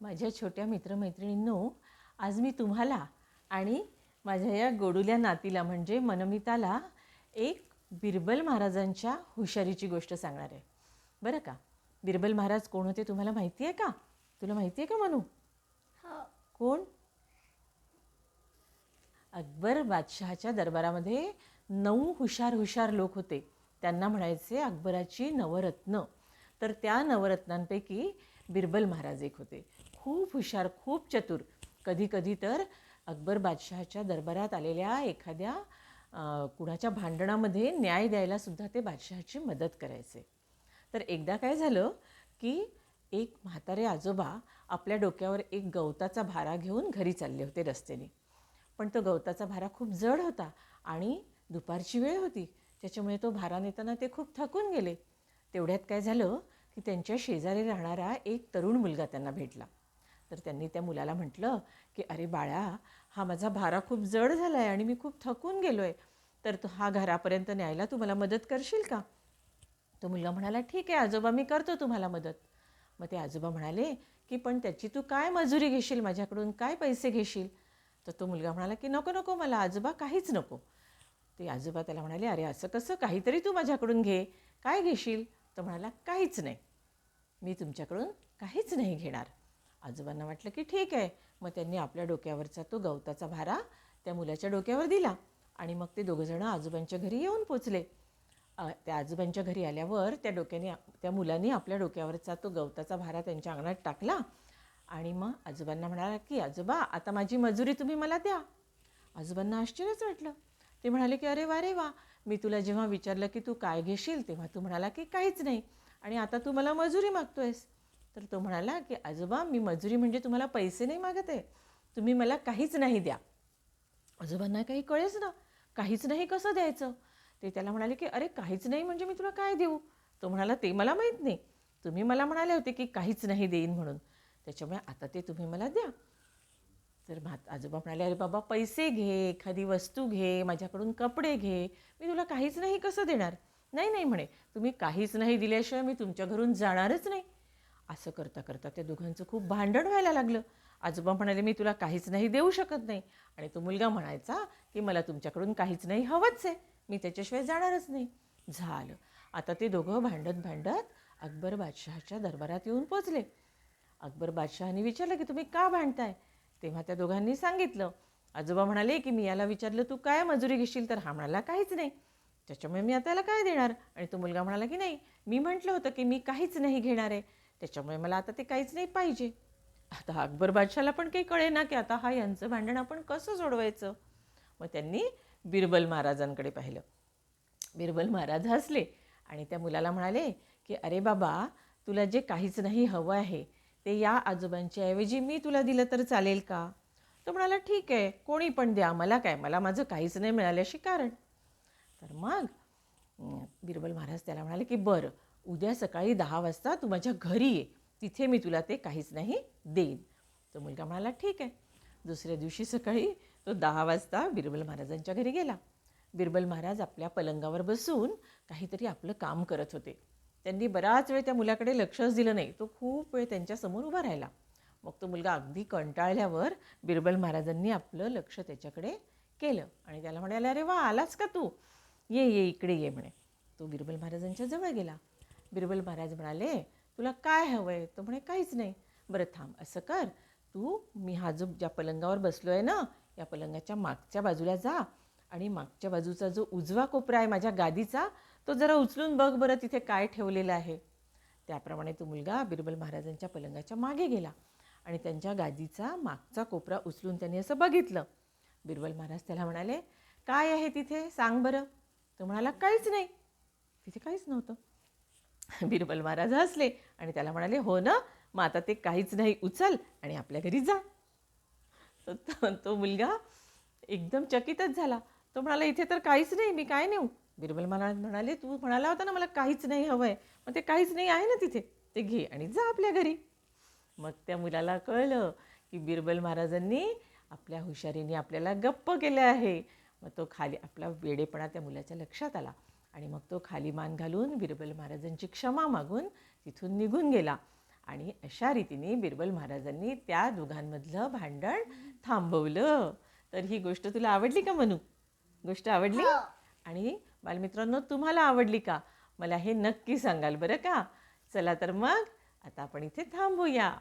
माझ्या छोट्या मित्रमैत्रिणींनो आज मी तुम्हाला आणि माझ्या या गोडुल्या नातीला म्हणजे मनमिताला एक बिरबल महाराजांच्या हुशारीची गोष्ट सांगणार आहे. बरं का? बिरबल महाराज कोण होते तुम्हाला माहिती आहे का? तुला माहिती आहे का मनू? हो. कोण? अकबर बादशहाच्या दरबारामध्ये नऊ हुशार हुशार लोक होते. त्यांना म्हणायचे अकबराची नवरत्न. तर त्या नवरत्नांपैकी बिरबल महाराज एक होते. खूप हुशार खूप चतुर. कधीकधी तर अकबर बादशहाच्या दरबारात आलेल्या एखाद्या कुणाच्या भांडणामध्ये न्याय द्यायला सुद्धा ते बादशहाची मदत करायचे. तर एकदा काय झालं की एक म्हातारे आजोबा आपल्या डोक्यावर एक गवताचा भारा घेऊन घरी चालले होते रस्त्याने. पण तो गवताचा भारा खूप जड होता आणि दुपारची वेळ होती. त्याच्यामुळे तो भारा नेताना ते खूप थकून गेले. तेवढ्यात काय झालं की त्यांच्या शेजारी राहणारा एक तरुण मुलगा त्यांना भेटला. तर त्यांनी त्या मुलाला म्हटलं की अरे बाळा हा माझा भारा खूप जड झाला आहे आणि मी खूप थकून गेलो आहे तर तो हा घरापर्यंत न्यायला तू मला मदत करशील का? तो मुलगा म्हणाला ठीक आहे आजोबा मी करतो तुम्हाला मदत. मग ते आजोबा म्हणाले की पण त्याची तू काय मजुरी घेशील? माझ्याकडून काय पैसे घेशील? तर तो मुलगा म्हणाला की नको नको मला आजोबा काहीच नको. ते आजोबा त्याला म्हणाले अरे असं कसं? काहीतरी तू माझ्याकडून घे. काय घेशील? तो म्हणाला काहीच नाही. मी तुमच्याकडून काहीच नाही घेणार. आजोबांना वाटलं की ठीक आहे. मग त्यांनी आपल्या डोक्यावरचा तो गवताचा भारा त्या मुलाच्या डोक्यावर दिला आणि मग ते दोघंजणं आजोबांच्या घरी येऊन पोचले. त्या आजोबांच्या घरी आल्यावर त्या डोक्याने त्या मुलांनी आपल्या डोक्यावरचा तो गवताचा भारा त्यांच्या अंगणात टाकला आणि मग आजोबांना म्हणाला की आजोबा आता माझी मजुरी तुम्ही मला द्या. आजोबांना आश्चर्यच वाटलं. ते म्हणाले की अरे वा रे वा मी तुला जेव्हा विचारलं की तू काय घेशील तेव्हा तू म्हणाला की काहीच नाही आणि आता तू मला मजुरी मागतो आहेस तर तो म्हणाला की आजोबा मी मजुरी म्हणजे तुम्हाला पैसे नाही मागत आहे. तुम्ही मला काहीच नाही द्या. आजोबांना काही कळेच ना. काहीच नाही कसं द्यायचं? ते त्याला म्हणाले की अरे काहीच नाही म्हणजे मी तुला काय देऊ? तो म्हणाला ते मला माहीत नाही. तुम्ही मला म्हणाले होते की काहीच नाही देईन म्हणून. त्याच्यामुळे आता ते तुम्ही मला द्या. तर भात आजोबा म्हणाले अरे बाबा पैसे घे एखादी वस्तू घे माझ्याकडून कपडे घे. मी तुला काहीच नाही कसं देणार? नाही नाही म्हणे. तुम्ही काहीच नाही दिल्याशिवाय मी तुमच्या घरून जाणारच नाही. असं करता करता त्या दोघांचं खूप भांडण व्हायला लागलं. आजोबा म्हणाले मी तुला काहीच नाही देऊ शकत नाही. आणि तो मुलगा म्हणायचा की मला तुमच्याकडून काहीच नाही हवंच आहे. मी त्याच्याशिवाय जाणारच नाही. झालं. आता ते दोघं भांडत भांडत अकबर बादशहाच्या दरबारात येऊन पोचले. अकबर बादशहाने विचारलं की तुम्ही का भांडताय? तेव्हा त्या दोघांनी सांगितलं. आजोबा म्हणाले की मी याला विचारलं तू काय मजुरी घेशील? तर हा म्हणाला काहीच नाही. त्याच्यामुळे मी आता याला काय देणार? आणि तो मुलगा म्हणाला की नाही. मी म्हटलं होतं की मी काहीच नाही घेणार आहे. त्याच्यामुळे मला आता ते काहीच नाही पाहिजे. आता अकबर बादशाला पण काही कळे ना की आता हा यांचं भांडण आपण कसं सोडवायचं? मग त्यांनी बिरबल महाराजांकडे पाहिलं. बिरबल महाराज हसले आणि त्या मुलाला म्हणाले की अरे बाबा तुला जे काहीच नाही हवं आहे ते या आजोबांच्या ऐवजी मी तुला दिलं तर चालेल का? तो म्हणाला ठीक आहे कोणी पण द्या मला काय? मला माझं काहीच नाही मिळाल्याशी कारण. तर मग बिरबल महाराज त्याला म्हणाले की बरं उद्या सकाळी दहा वाजता तू माझ्या घरी ये. तिथे मी तुला ते काहीच नाही देईन. तो मुलगा म्हणाला ठीक आहे. दुसऱ्या दिवशी सकाळी तो दहा वाजता बिरबल महाराजांच्या घरी गेला. बिरबल महाराज आपल्या पलंगावर बसून काहीतरी आपलं काम करत होते. त्यांनी बराच वेळ त्या मुलाकडे लक्षच दिलं नाही. तो खूप वेळ त्यांच्यासमोर उभा राहिला. मग तो मुलगा अगदी कंटाळल्यावर बिरबल महाराजांनी आपलं लक्ष त्याच्याकडे केलं आणि त्याला म्हणाले अरे वा आलाच का तू? ये ये इकडे ये म्हणे. तो बिरबल महाराजांच्या जवळ गेला. बिरबल महाराज म्हणाले तुला काय हवं आहे तो म्हणे काहीच नाही. बरं थांब असं कर. तू मी हा जो ज्या पलंगावर बसलो आहे ना या पलंगाच्या मागच्या बाजूला जा आणि मागच्या बाजूचा जो उजवा कोपरा आहे माझ्या गादीचा तो जरा उचलून बघ बरं तिथे काय ठेवलेलं आहे. त्याप्रमाणे तो मुलगा बिरबल महाराजांच्या पलंगाच्या मागे गेला आणि त्यांच्या गादीचा मागचा कोपरा उचलून त्यांनी असं बघितलं. बिरबल महाराज त्याला म्हणाले काय आहे तिथे? सांग बरं. तो म्हणाला काहीच नाही. तिथे काहीच नव्हतं. बिरबल महाराज हसले आणि त्याला म्हणाले हो ना मग आता ते काहीच नाही उचल आणि आपल्या घरी जा. तर तो- तो मुलगा एकदम चकितच झाला. तो म्हणाला इथे तर काहीच नाही मी काय नेऊ? बिरबल महाराज म्हणाले तू म्हणाला होता ना मला काहीच नाही हवं आहे मग ते काहीच नाही आहे ना तिथे ते घे आणि जा आपल्या घरी. मग त्या मुलाला कळलं की बिरबल महाराजांनी आपल्या हुशारीने आपल्याला गप्प केलं आहे. मग तो खाली आपला वेडेपणा त्या मुलाच्या लक्षात आला. आणि मग तो खाली मान घालून बिरबल महाराजांची क्षमा मागून तिथून निघून गेला. आणि अशा रीतीने बिरबल महाराजांनी त्या दोघांमधलं भांडण थांबवलं. तर ही गोष्ट तुला आवडली का मनू? गोष्ट आवडली? आणि बालमित्रांनो तुम्हाला आवडली का? मला हे नक्की सांगाल बरं का? चला तर मग आता आपण इथे थांबूया.